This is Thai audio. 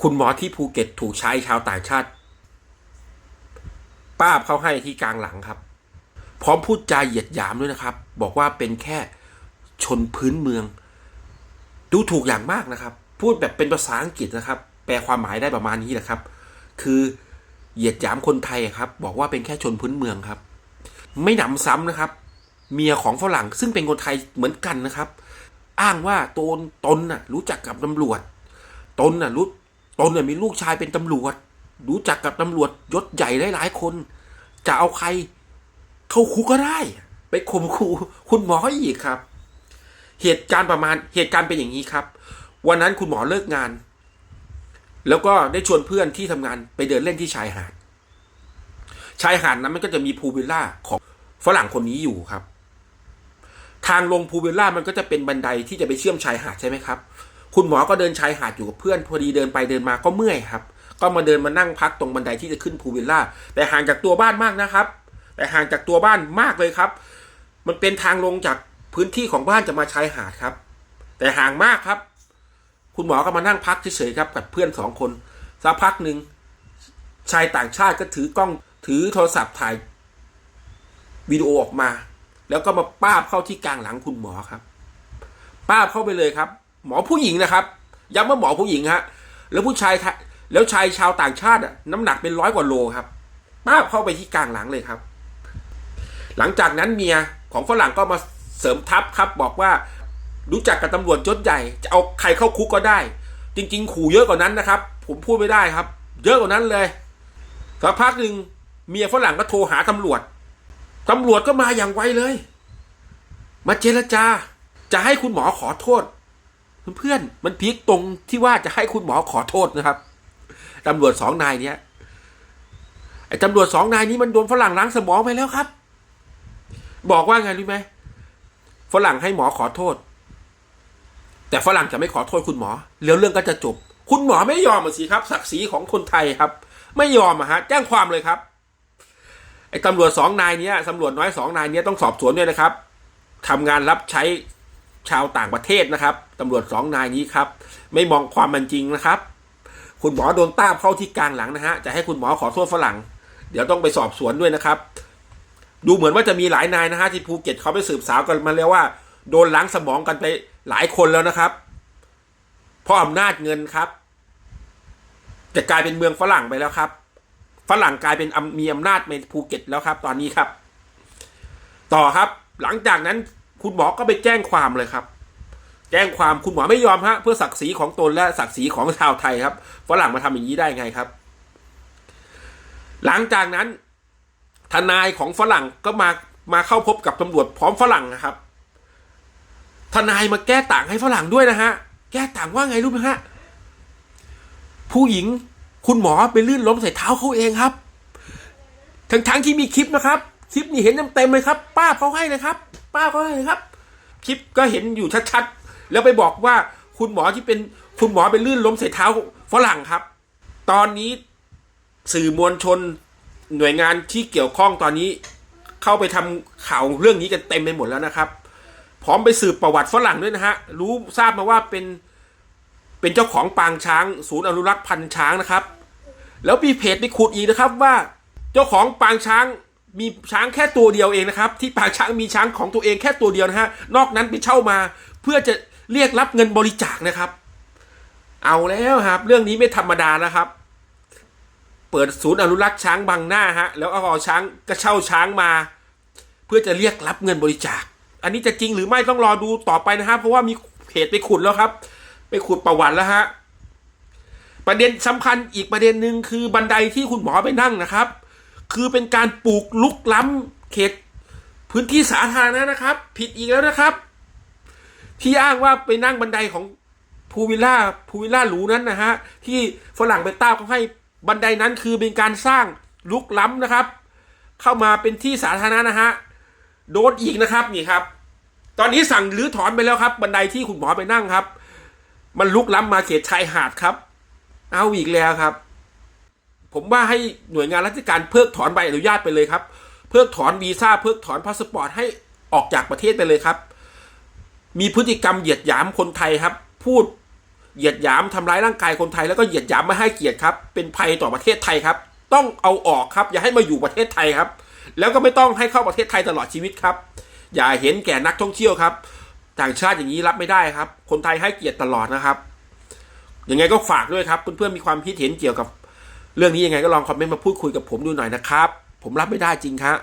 คุณหมอที่ภูเก็ตถูกชายชาวต่างชาติ ป้าบเขาให้ที่กลางหลังครับ พร้อมพูดจาเหยียดหยามด้วยนะครับ บอกว่าเป็นแค่ชนพื้นเมือง ดูถูกอย่างมากนะครับ พูดแบบเป็นภาษาอังกฤษนะครับ แปลความหมายได้ประมาณนี้แหละครับ คือเหยียดหยามคนไทยครับ บอกว่าเป็นแค่ชนพื้นเมืองครับ ไม่หนำซ้ำนะครับ เมียของฝรั่งซึ่งเป็นคนไทยเหมือนกันนะครับ อ้างว่าตนตนน่ะรู้จักกับตำรวจ ตนน่ะรู้ ตนน่ะมีลูกชายเป็นตำรวจ รู้จักกับตำรวจยศใหญ่หลายๆคน จะเอาใครเข้าคุกก็ได้ ไปข่มขู่คุณหมออีกครับ เหตุการณ์ประมาณเหตุการณ์เป็นอย่างนี้ครับ วันนั้นคุณหมอเลิกงาน แล้วก็ได้ชวนเพื่อนที่ทำงานไปเดินเล่นที่ชายหาด ชายหาดนั้นมันก็จะมีพูลวิลล่าของฝรั่งคนนี้อยู่ครับ ทางลงพูลวิลล่ามันก็จะเป็นบันไดที่จะไปเชื่อมชายหาดใช่ไหมครับ คุณหมอก็เดินชายหาดอยู่กับเพื่อนพอดีเดินไปเดินมาก็เมื่อยครับ ก็มาเดินมานั่งพักตรงบันไดที่จะขึ้นพูลวิลล่า แต่ห่างจากตัวบ้านมากนะครับ แต่ห่างจากตัวบ้านมากเลยครับ มันเป็นทางลงจากพื้นที่ของบ้านจะมาชายหาดครับ แต่ห่างมากครับ คุณหมอก็มานั่งพักเฉยๆครับกับเพื่อนสองคนสักพักหนึ่งชายต่างชาติก็ถือกล้องถือโทรศัพท์ถ่ายวิดีโอออกมา แล้วก็มาป้าบเข้าที่กลางหลังคุณหมอครับ ป้าบเข้าไปเลยครับ หมอผู้หญิงนะครับย้ำว่าหมอผู้หญิงฮะแล้วผู้ชายแล้วชายชาวต่างชาติน้ำหนักเป็นร้อยกว่าโลครับป้าเข้าไปที่กลางหลังเลยครับ หลังจากนั้นเมียของฝรั่งก็มาเสริมทัพครับ บอกว่ารู้จักกับตำรวจยศใหญ่ จะเอาใครเข้าคุกก็ได้ จริง ๆ ขู่เยอะกว่านั้นนะครับ ผมพูดไม่ได้ครับ เยอะกว่านั้นเลยสักพักหนึ่งเมียฝรั่งก็โทรหาตำรวจตำรวจก็มาอย่างไวเลย มาเจรจา จะให้คุณหมอขอโทษ เพื่อนๆมันพีคตรงที่ว่าจะให้คุณหมอขอโทษนะครับตำรวจสองนายเนี้ยไอ้ตำรวจสองนายนี้มันโดนฝรั่งล้างสมองไปแล้วครับ บอกว่าไงรู้ไหมฝรั่งให้หมอขอโทษ แต่ฝรั่งจะไม่ขอโทษคุณหมอแล้วเรื่องก็จะจบ คุณหมอไม่ยอมสิครับ ศักดิ์ศรีของคนไทยครับ ไม่ยอมอะฮะแจ้งความเลยครับไอ้ตำรวจสองนายเนี้ยตำรวจน้อยสองนายเนี้ยต้องสอบสวนด้วยนะครับทำงานรับใช้ชาวต่างประเทศนะครับ ตำรวจสองนายนี้ครับ ไม่มองความมันจริงนะครับ คุณหมอโดนต้าบเข้าที่กลางหลังนะฮะ จะให้คุณหมอขอโทษฝรั่ง เดี๋ยวต้องไปสอบสวนด้วยนะครับ ดูเหมือนว่าจะมีหลายนายนะฮะที่ภูเก็ตเขาไปสืบสาวกันมาแล้วว่า โดนล้างสมองกันไปหลายคนแล้วนะครับ เพราะอำนาจเงินครับ จะกลายเป็นเมืองฝรั่งไปแล้วครับ ฝรั่งกลายเป็นมีอำนาจในภูเก็ตแล้วครับ ตอนนี้ครับ ต่อครับ หลังจากนั้นคุณหมอก็ไปแจ้งความเลยครับ แจ้งความคุณหมอไม่ยอมฮะเพื่อศักดิ์ศรีของตนและศักดิ์ศรีของชาวไทยครับฝรั่งมาทำอย่างนี้ได้ไงครับ หลังจากนั้น ทนายของฝรั่งก็มามาเข้าพบกับตำรวจพร้อมฝรั่งนะครับ ทนายมาแก้ต่างให้ฝรั่งด้วยนะฮะ แก้ต่างว่าไงรู้ไหมฮะ ผู้หญิงคุณหมอไปลื่นล้มใส่เท้าเขาเองครับ ทั้งทั้งที่มีคลิปนะครับ คลิปนี่เห็นเต็มๆเลยครับ ป้าเขาให้เลยครับ ป้าเขาให้เลยครับ คลิปก็เห็นอยู่ชัดๆ แล้วไปบอกว่าคุณหมอที่เป็นคุณหมอไปลื่นล้มใส่เท้าฝรั่งครับ ตอนนี้สื่อมวลชนหน่วยงานที่เกี่ยวข้องตอนนี้ เข้าไปทำข่าวเรื่องนี้กันเต็มไปหมดแล้วนะครับ พร้อมไปสืบประวัติฝรั่งด้วยนะฮะรู้ทราบมาว่าเป็นเป็นเจ้าของปางช้าง ศูนย์อนุรักษ์พันธุ์ช้างนะครับ แล้วมีเพจไปขุดอีกนะครับว่าเจ้าของปางช้างมีช้างแค่ตัวเดียวเองนะครับ ที่ปางช้างมีช้างของตัวเองแค่ตัวเดียวนะฮะนอกนั้นไปเช่ามาเพื่อจะ เรียกรับเงินบริจาคนะครับ เอาแล้วครับ เรื่องนี้ไม่ธรรมดานะครับ เปิดศูนย์อนุรักษ์ช้างบังหน้าฮะแล้วเอาช้างก็เช่าช้างมา เพื่อจะเรียกรับเงินบริจาค อันนี้จะจริงหรือไม่ต้องรอดูต่อไปนะฮะเพราะว่ามีเพจไปขุดแล้วครับ ไปขุดประวัติแล้วฮะประเด็นสำคัญอีกประเด็นหนึ่งคือบันไดที่คุณหมอไปนั่งนะครับ คือเป็นการปลูกลุกล้ำเขตพื้นที่สาธารณะนะครับ ผิดอีกแล้วนะครับ ที่อ้างว่าไปนั่งบันไดของพูวิลล่าพูวิลล่าหรูนั้นนะฮะที่ฝรั่งไปต้าเขาให้บันไดนั้นคือเป็นการสร้างลุกล้ำนะครับ เข้ามาเป็นที่สาธารณะนะฮะโดนอีกนะครับนี่ครับ ตอนนี้สั่งรื้อถอนไปแล้วครับ บันไดที่คุณหมอไปนั่งครับ มันลุกล้ำมาเขตชายหาดครับ เอาอีกแล้วครับ ผมว่าให้หน่วยงานราชการเพิกถอนใบอนุญาตไปเลยครับ เพิกถอนวีซ่าเพิกถอนพาสปอร์ตให้ออกจากประเทศไปเลยครับ มีพฤติกรรมเหยียดหยามคนไทยครับ พูดเหยียดหยามทำร้ายร่างกายคนไทยแล้วก็เหยียดหยามไม่ให้เกียรติครับ เป็นภัยต่อประเทศไทยครับ ต้องเอาออกครับ อย่าให้มาอยู่ประเทศไทยครับ แล้วก็ไม่ต้องให้เข้าประเทศไทยตลอดชีวิตครับ อย่าเห็นแก่นักท่องเที่ยวครับ ต่างชาติอย่างนี้รับไม่ได้ครับ คนไทยให้เกียรติตลอดนะครับยังไงก็ฝากด้วยครับเพื่อนๆมีความคิดเห็นเกี่ยวกับ เรื่องนี้ยังไงก็ลองคอมเมนต์มาพูดคุยกับผมดูหน่อยนะครับ ผมรับไม่ได้จริงครับ